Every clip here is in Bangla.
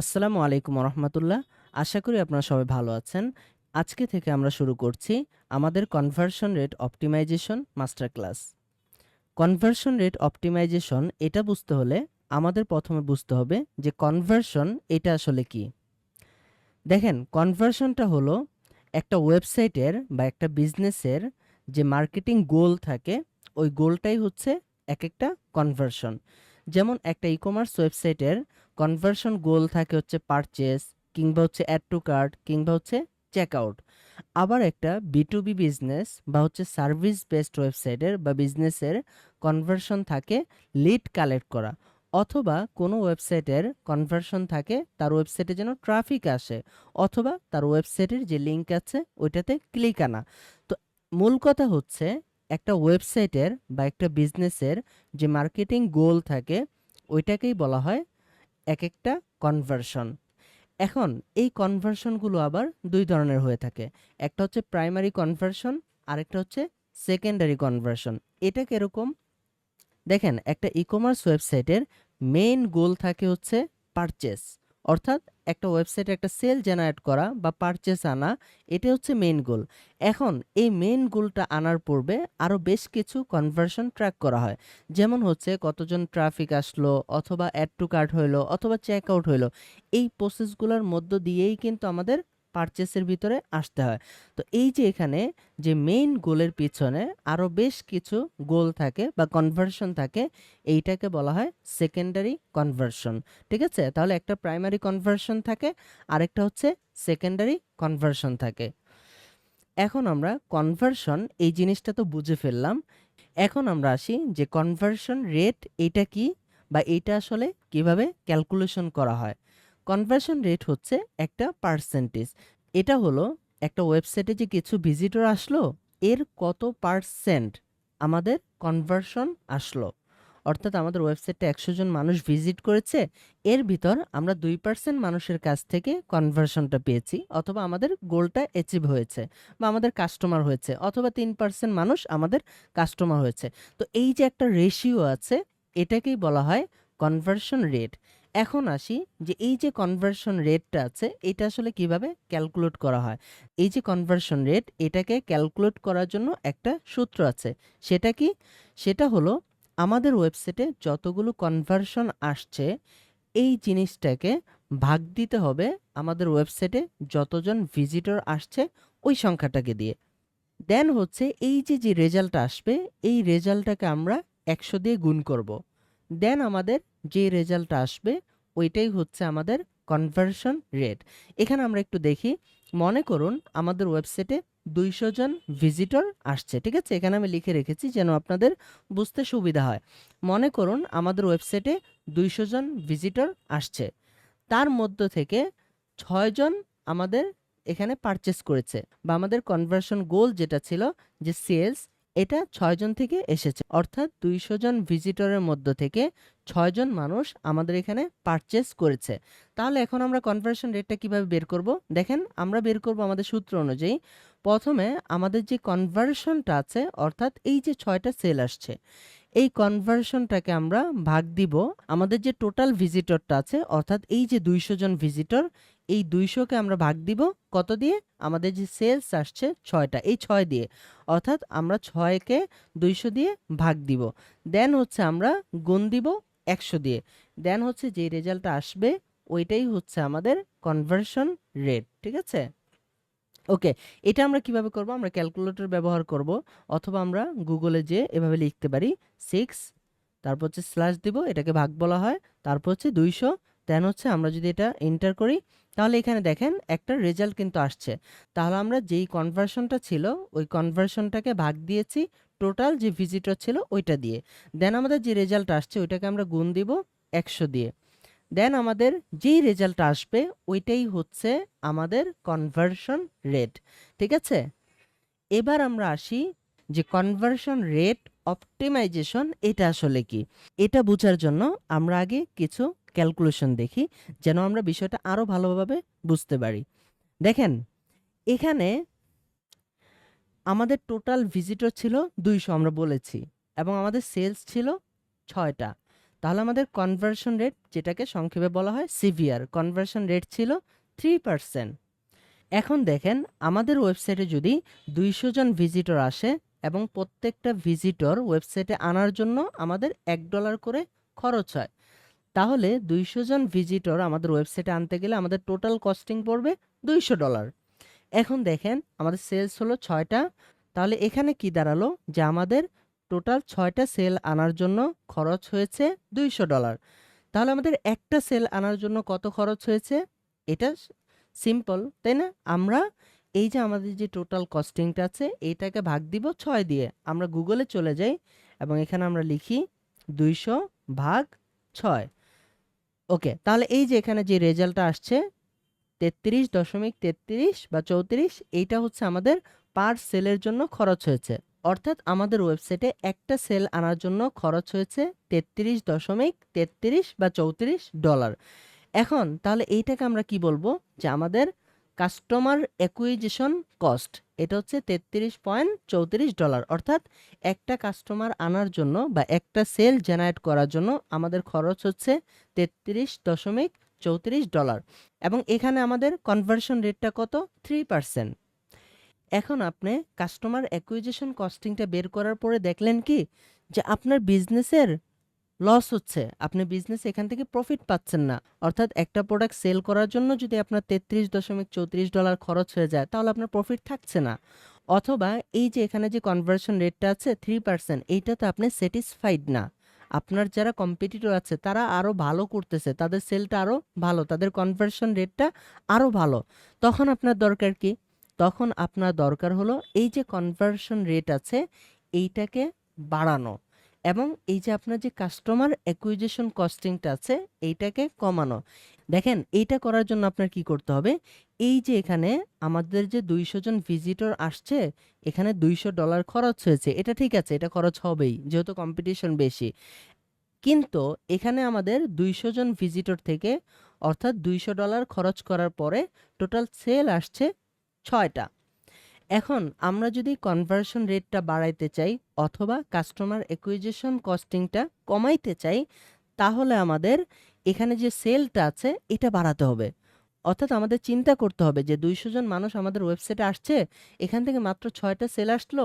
আসসালামু আলাইকুম রহমতুল্লাহ আশা করি আপনারা সবাই ভালো আছেন। আজকে থেকে আমরা শুরু করছি আমাদের conversion rate optimization master class conversion rate optimization এটা বুঝতে হলে আমাদের প্রথমে বুঝতে হবে যে কনভার্সন এটা আসলে কি। দেখেন কনভার্সনটা হলো একটা ওয়েবসাইটের বা একটা বিজনেসের যে মার্কেটিং গোল থাকে, ওই গোলটাই হচ্ছে এক একটা কনভার্সন যেমন একটা ই কমার্স ওয়েবসাইটের কনভার্সন গোল থাকে হচ্ছে পারচেস কিংবা হচ্ছে অ্যাড টু কার্ট কিংবা হচ্ছে চেক আউট আবার একটা বি টু বি বিজনেস বা হচ্ছে সার্ভিস বেসড ওয়েবসাইটের বা বিজনেসের কনভার্সন থাকে লিড কালেক্ট করা, অথবা কোনো ওয়েবসাইটের কনভার্সন থাকে তার ওয়েবসাইটে যেন ট্রাফিক আসে, অথবা তার ওয়েবসাইটের যে লিঙ্ক আছে ওইটাতে ক্লিক আনা। তো মূল কথা হচ্ছে একটা ওয়েবসাইটের বা একটা বিজনেসের যে মার্কেটিং গোল থাকে, ওইটাকেই বলা হয় এক একটা কনভার্সন এখন এই কনভার্সনগুলো আবার দুই ধরনের হয়ে থাকে। একটা হচ্ছে প্রাইমারি কনভার্সন আরেকটা হচ্ছে সেকেন্ডারি কনভার্সন এটা কীরকম? দেখেন, একটা ই কমার্স ওয়েবসাইটের মেইন গোল থাকে হচ্ছে পারচেস অর্থাৎ একটা ওয়েবসাইটে একটা সেল জেনারেট করা বা পারচেস আনা এটা হচ্ছে মেন গোল এখন এই মেন গোলটা আনার পূর্বে আরও বেশ কিছু কনভার্সন ট্র্যাক করা হয়। যেমন হচ্ছে কতজন ট্রাফিক আসলো, অথবা অ্যাড টু কার্ট হইল, অথবা চেক আউট হইল। এই প্রসেসগুলোর মধ্য দিয়েই কিন্তু আমাদের পারচেসের ভিতরে আসতে হয়। তো এই যে এখানে যে মেইন গোলের পিছনে আরও বেশ কিছু গোল থাকে বা কনভার্সন থাকে, এইটাকে বলা হয় সেকেন্ডারি কনভার্সন ঠিক আছে? তাহলে একটা প্রাইমারি কনভার্সন থাকে, আরেকটা হচ্ছে সেকেন্ডারি কনভার্সন থাকে। এখন আমরা কনভার্সন এই জিনিসটা তো বুঝে ফেললাম। এখন আমরা আসি যে কনভার্সন রেট এটা কি বা এইটা আসলে কীভাবে ক্যালকুলেশন করা হয়। কনভার্সন রেট হচ্ছে একটা পার্সেন্টেজ এটা হলো একটা ওয়েবসাইটে যে কিছু ভিজিটর আসলো, এর কত পার্সেন্ট আমাদের কনভার্সন আসলো? অর্থাৎ আমাদের ওয়েবসাইটে একশো জন মানুষ ভিজিট করেছে, এর ভিতর আমরা দুই পার্সেন্ট মানুষের কাছ থেকে কনভার্সনটা পেয়েছি, অথবা আমাদের গোলটা অ্যাচিভ হয়েছে বা আমাদের কাস্টমার হয়েছে, অথবা তিন পার্সেন্ট মানুষ আমাদের কাস্টমার হয়েছে। তো এই যে একটা রেশিও আছে, এটাকেই বলা হয় কনভার্সন রেট এখন আসি যে এই যে কনভার্সন রেটটা আছে, এটা আসলে কীভাবে ক্যালকুলেট করা হয়? এই যে কনভার্সন রেট এটাকে ক্যালকুলেট করার জন্য একটা সূত্র আছে। সেটা কি? সেটা হলো আমাদের ওয়েবসাইটে যতগুলো কনভার্সন আসছে, এই জিনিসটাকে ভাগ দিতে হবে আমাদের ওয়েবসাইটে যতজন ভিজিটর আসছে ওই সংখ্যাটাকে দিয়ে। দেন হচ্ছে এই যে যে রেজাল্ট আসবে, এই রেজাল্টটাকে আমরা একশো দিয়ে গুণ করব। দেন আমাদের যে রেজাল্ট আসবে, ওইটাই হচ্ছে আমাদের কনভার্সন রেট এখানে আমরা একটু দেখি। মনে করুন আমাদের ওয়েবসাইটে দুইশো জন ভিজিটর আসছে, ঠিক আছে? এখানে আমি লিখে রেখেছি যেন আপনাদের বুঝতে সুবিধা হয়। মনে করুন আমাদের ওয়েবসাইটে দুইশো জন ভিজিটর আসছে। তার মধ্য থেকে ছয়জন আমাদের এখানে পারচেস করেছে বা আমাদের কনভার্সন গোল যেটা ছিল যে সেলস এটা ছয়জন থেকে এসেছে। অর্থাৎ দুইশো জন ভিজিটরের মধ্য থেকে ছয়জন মানুষ আমাদের এখানে পারচেস করেছে। তাহলে এখন আমরা কনভার্সন রেটটা কীভাবে বের করব? দেখেন, আমরা বের করব আমাদের সূত্র অনুযায়ী। প্রথমে আমাদের যে কনভার্সনটা আছে, অর্থাৎ এই যে ছয়টা সেল আসছে, এই কনভার্সনটাকে আমরা ভাগ দিব। আমাদের যে টোটাল ভিজিটরটা আছে, অর্থাৎ এই যে দুইশো জন ভিজিটর এই দুইশোকে আমরা ভাগ দিব কত দিয়ে? আমাদের যে সেলস আসছে ছয়টা, এই ছয় দিয়ে। অর্থাৎ আমরা ছয়কে দুইশো দিয়ে ভাগ দিব। দেন হচ্ছে আমরা গুণ দিব একশো দিয়ে। দেন হচ্ছে যে রেজাল্টটা আসবে, ওইটাই হচ্ছে আমাদের কনভার্সন রেট ঠিক আছে? ওকে এটা আমরা কীভাবে করব? আমরা ক্যালকুলেটর ব্যবহার করব, অথবা আমরা গুগলে যে এভাবে লিখতে পারি। সিক্স তারপর হচ্ছে স্ল্যাশ দিব, এটাকে ভাগ বলা হয়। তারপর হচ্ছে দুইশো দেন হচ্ছে আমরা যদি এটা এন্টার করি, তাহলে এখানে দেখেন একটা রেজাল্ট কিন্তু আসছে। তাহলে আমরা যেই কনভার্সনটা ছিল, ওই কনভার্সনটাকে ভাগ দিয়েছি টোটাল যে ভিজিটর ছিল ওইটা দিয়ে। দেন আমাদের যে রেজাল্ট আসছে, ওইটাকে আমরা গুণ দিব একশো দিয়ে। দেন আমাদের যেই রেজাল্ট আসবে, ওইটাই হচ্ছে আমাদের কনভার্সন রেট ঠিক আছে? এবার আমরা আসি যে কনভার্সন রেট অপটিমাইজেশন এটা আসলে কি? এটা বোঝার জন্য আমরা আগে কিছু ক্যালকুলেশন দেখি, যেন আমরা বিষয়টা আরও ভালোভাবে বুঝতে পারি। দেখেন, এখানে আমাদের টোটাল ভিজিটর ছিল দুইশো আমরা বলেছি, এবং আমাদের সেলস ছিল ছয়টা। তাহলে আমাদের কনভার্সন রেট যেটাকে সংক্ষেপে বলা হয় সিভিয়ার কনভার্সন রেট ছিল থ্রি পার্সেন্ট এখন দেখেন, আমাদের ওয়েবসাইটে যদি দুইশো জন ভিজিটর আসে, এবং প্রত্যেকটা ভিজিটর ওয়েবসাইটে আনার জন্য আমাদের এক ডলার করে খরচ হয় তাহলে দুইশো জন ভিজিটর আমাদের ওয়েবসাইটে আনতে গেলে আমাদের টোটাল কস্টিং পড়বে দুইশো ডলার এখন দেখেন, আমাদের সেলস হলো ছয়টা। তাহলে এখানে কি দাঁড়াল? যে আমাদের টোটাল ছয়টা সেল আনার জন্য খরচ হয়েছে দুইশো ডলার তাহলে আমাদের একটা সেল আনার জন্য কত খরচ হয়েছে? এটা সিম্পল তাই না? আমরা এই যে আমাদের যে টোটাল কস্টিংটা আছে, এইটাকে ভাগ দিব ছয় দিয়ে। আমরা গুগলে চলে যাই এবং এখানে আমরা লিখি দুইশো ভাগ ছয়। ওকে, তাহলে এই যে এখানে যে রেজাল্টটা আসছে, তেত্রিশ দশমিক তেত্রিশ বা চৌত্রিশ, এইটা হচ্ছে আমাদের পার সেলের জন্য খরচ হয়েছে। অর্থাৎ আমাদের ওয়েবসাইটে একটা সেল আনার জন্য খরচ হয়েছে তেত্রিশ দশমিক তেত্রিশ বা চৌত্রিশ ডলার এখন তাহলে এইটাকে আমরা কি বলব? যে আমাদের কাস্টমার অ্যাকুইজিশন কস্ট এটা হচ্ছে তেত্রিশ পয়েন্ট চৌত্রিশ ডলার। অর্থাৎ একটা কাস্টমার আনার জন্য বা একটা সেল জেনারেট করার জন্য আমাদের খরচ হচ্ছে তেত্রিশ দশমিক চৌত্রিশ ডলার। এবং এখানে আমাদের কনভার্সন রেটটা কত? থ্রি পার্সেন্ট এখন আপনি কাস্টমার অ্যাকুইজিশন কস্টিংটা বের করার পরে দেখলেন কি? যে আপনার বিজনেসের লস হচ্ছে। আপনি বিজনেস এখান থেকে প্রফিট পাচ্ছেন না। অর্থাৎ একটা প্রোডাক্ট সেল করার জন্য যদি আপনার তেত্রিশ দশমিক চৌত্রিশ ডলার খরচ হয়ে যায়, তাহলে আপনার প্রফিট থাকছে না। অথবা এই যে এখানে যে কনভার্সন রেটটা আছে থ্রি পার্সেন্ট এইটাতে আপনি স্যাটিসফাইড না। আপনার যারা কম্পিটিটর আছে, তারা আরও ভালো করতেছে। তাদের সেলটা আরও ভালো, তাদের কনভার্সন রেটটা আরও ভালো। তখন আপনার দরকার কি? তখন আপনার দরকার হলো এই যে কনভার্সন রেট আছে, এইটাকে বাড়ানো। এবং এই যে আপনার যে কাস্টমার অ্যাকুইজিশন কস্টিংটা আছে, এইটাকে কমানো। দেখেন, এইটা করার জন্য আপনার কি করতে হবে? এই যে এখানে আমাদের যে দুইশো জন ভিজিটর আসছে, এখানে দুইশো ডলার খরচ হয়েছে। এটা ঠিক আছে, এটা খরচ হবেই, যেহেতু কম্পিটিশন বেশি। কিন্তু এখানে আমাদের দুইশো জন ভিজিটর থেকে অর্থাৎ দুইশো ডলার খরচ করার পরে টোটাল সেল আসছে ছয়টা। এখন আমরা যদি কনভার্সন রেটটা বাড়াইতে চাই অথবা কাস্টমার অ্যাকুইজিশন কস্টিংটা কমাইতে চাই, তাহলে আমাদের এখানে যে সেলটা আছে, এটা বাড়াতে হবে। অর্থাৎ আমাদের চিন্তা করতে হবে যে দুইশো জন মানুষ আমাদের ওয়েবসাইটে আসছে, এখান থেকে মাত্র ছয়টা সেল আসলো,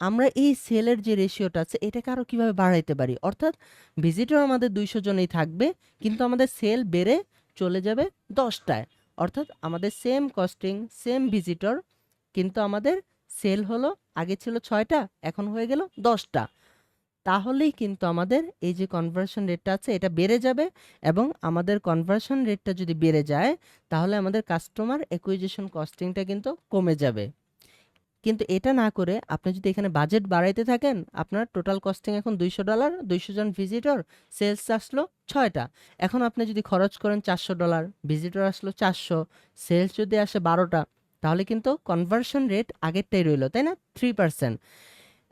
আমরা এই সেলের যে রেশিওটা আছে, এটাকে আরও কীভাবে বাড়াইতে পারি? অর্থাৎ ভিজিটর আমাদের দুইশো জনেই থাকবে, কিন্তু আমাদের সেল বেড়ে চলে যাবে দশটায়। অর্থাৎ আমাদের সেম কস্টিং সেম ভিজিটর কিন্তু আমাদের সেল হলো, আগে ছিল ছয়টা, এখন হয়ে গেল দশটা। তাহলেই কিন্তু আমাদের এই যে কনভার্সন রেটটা আছে, এটা বেড়ে যাবে এবং আমাদের কনভার্সন রেটটা যদি বেড়ে যায়, তাহলে আমাদের কাস্টমার অ্যাকুইজিশন কস্টিংটা কিন্তু কমে যাবে। কিন্তু এটা না করে আপনি যদি এখানে বাজেট বাড়াইতে থাকেন, আপনার টোটাল কস্টিং এখন দুইশো ডলার দুইশো জন ভিজিটর সেলস আসলো ছয়টা। এখন আপনি যদি খরচ করেন চারশো ডলার ভিজিটর আসলো চারশো সেলস যদি আসে বারোটা তাহলে কিন্তু কনভার্সন রেট আগেরটাই রইল, তাই না? থ্রি পার্সেন্ট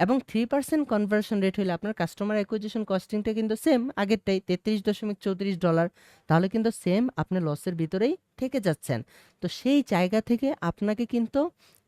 এবং থ্রি পার্সেন্ট কনভার্সন রেট হলে আপনার কাস্টমার অ্যাকুইজিশন কস্টিংটা কিন্তু সেম আগেরটাই তেত্রিশ দশমিক চৌত্রিশ ডলার তাহলে কিন্তু সেম আপনি লসের ভিতরেই থেকে যাচ্ছেন। তো সেই জায়গা থেকে আপনাকে কিন্তু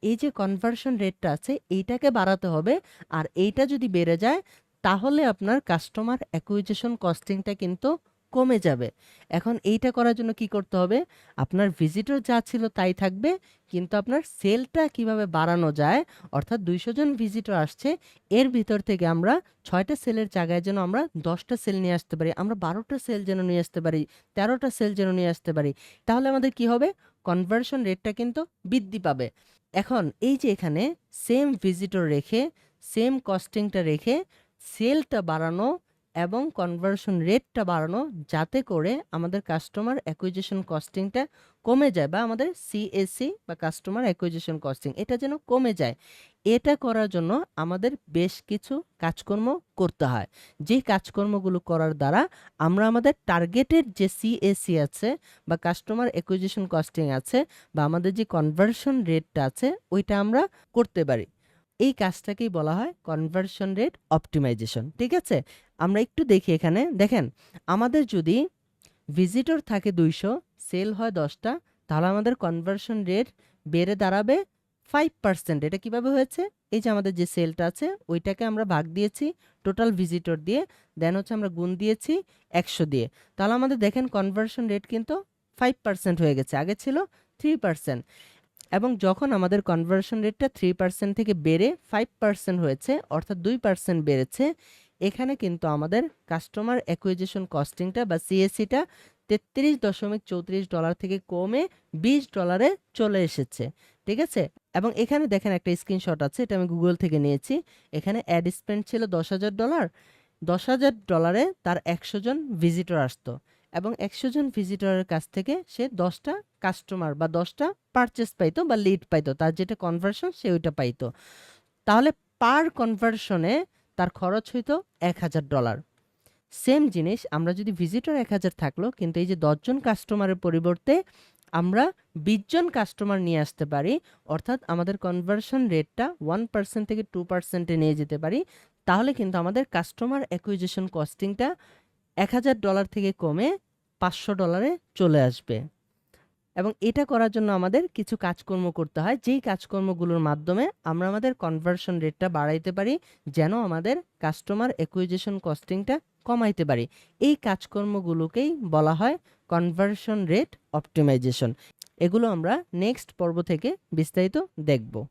এই যে কনভার্সন রেটটা আছে, এইটাকে বাড়াতে হবে। আর এইটা যদি বেড়ে যায়, তাহলে আপনার কাস্টমার অ্যাকুইজিশন কস্টিংটা কিন্তু কমে যাবে। এখন এইটা করার জন্য কি করতে হবে? আপনার ভিজিটর যা ছিল তাই থাকবে, কিন্তু আপনার সেলটা কীভাবে বাড়ানো যায়, অর্থাৎ দুইশো জন ভিজিটর আসছে, এর ভিতর থেকে আমরা ছয়টা সেলের জায়গায় যেন আমরা দশটা সেল নিয়ে আসতে পারি, আমরা বারোটা সেল যেন নিয়ে আসতে পারি, তেরোটা সেল যেন নিয়ে আসতে পারি, তাহলে আমাদের কি হবে? কনভার্সন রেটটা কিন্তু বৃদ্ধি পাবে। এখন এই যে এখানে সেম ভিজিটর রেখে সেম কস্টিংটা রেখে সেলটা বাড়ানো এবং কনভার্সন রেটটা বাড়ানো যাতে করে আমাদের কাস্টমার অ্যাকুইজিশন কস্টিংটা কমে যায় বা আমাদের সিএসসি বা কাস্টমার অ্যাকুইজিশন কস্টিং এটা যেন কমে যায়। এটা করার জন্য আমাদের বেশ কিছু কাজকর্ম করতে হয়। যে কাজকর্মগুলো করার দ্বারা আমরা আমাদের টার্গেটেড যে সিএসসি আছে বা কাস্টমার অ্যাকুইজিশন কস্টিং আছে বা আমাদের যে কনভার্সন রেটটা আছে, ওইটা আমরা করতে পারি। এই কাজটাকেই বলা হয় কনভার্সন রেট অপটিমাইজেশন ঠিক আছে? আমরা একটু দেখি এখানে। দেখেন, আমাদের যদি ভিজিটর থাকে দুইশো সেল হয় দশটা, তাহলে আমাদের কনভার্সন রেট বেড়ে দাঁড়াবে ফাইভ পার্সেন্ট এটা কীভাবে হয়েছে? এই যে আমাদের যে সেলটা আছে, ওইটাকে আমরা ভাগ দিয়েছি টোটাল ভিজিটর দিয়ে দেন হচ্ছে আমরা গুণ দিয়েছি একশো দিয়ে। তাহলে আমাদের দেখেন কনভার্সন রেট কিন্তু ফাইভ পার্সেন্ট হয়ে গেছে, আগে ছিল থ্রি পার্সেন্ট এবং যখন আমাদের কনভার্সন রেটটা থ্রি পার্সেন্ট থেকে বেড়ে ফাইভ পার্সেন্ট হয়েছে, অর্থাৎ দুই পার্সেন্ট বেড়েছে, এখানে কিন্তু আমাদের কাস্টমার অ্যাকুইজিশন কস্টিংটা বা সিএসিটা তেত্রিশ দশমিক চৌত্রিশ ডলার থেকে কমে বিশ ডলারে চলে এসেছে, ঠিক আছে? এবং এখানে দেখেন একটা স্ক্রিনশট আছে, এটা আমি গুগল থেকে নিয়েছি। এখানে অ্যাড স্পেন্ড ছিল দশ হাজার ডলার দশ হাজার ডলারে তার একশো জন ভিজিটর আসতো। এবং একশো জন ভিজিটরের কাছ থেকে সে দশটা কাস্টমার বা দশটা পারচেস পাইতো বা লিড পাইতো। তার যেটা কনভার্সন সে ওইটা পাইতো। তাহলে পার কনভার্সনে তার খরচ হইতো এক হাজার ডলার সেম জিনিস আমরা যদি ভিজিটর এক হাজার থাকল, কিন্তু এই যে দশজন কাস্টমারের পরিবর্তে আমরা বিশজন কাস্টমার নিয়ে আসতে পারি, অর্থাৎ আমাদের কনভার্সন রেটটা ওয়ান পার্সেন্ট থেকে টু পার্সেন্টে নিয়ে যেতে পারি, তাহলে কিন্তু আমাদের কাস্টমার অ্যাকুইজিশন কস্টিংটা এক হাজার ডলার থেকে কমে পাঁচশো ডলারে চলে আসবে। এবং এটা করার জন্য আমাদের কিছু কাজকর্ম করতে হয়। যেই কাজকর্মগুলোর মাধ্যমে আমরা আমাদের কনভার্সন রেটটা বাড়াইতে পারি, যেন আমাদের কাস্টমার অ্যাকুইজিশন কস্টিংটা কমাইতে পারি। এই কাজকর্মগুলোকেই বলা হয় কনভার্সন রেট অপটিমাইজেশন এগুলো আমরা নেক্সট পর্ব থেকে বিস্তারিত দেখব।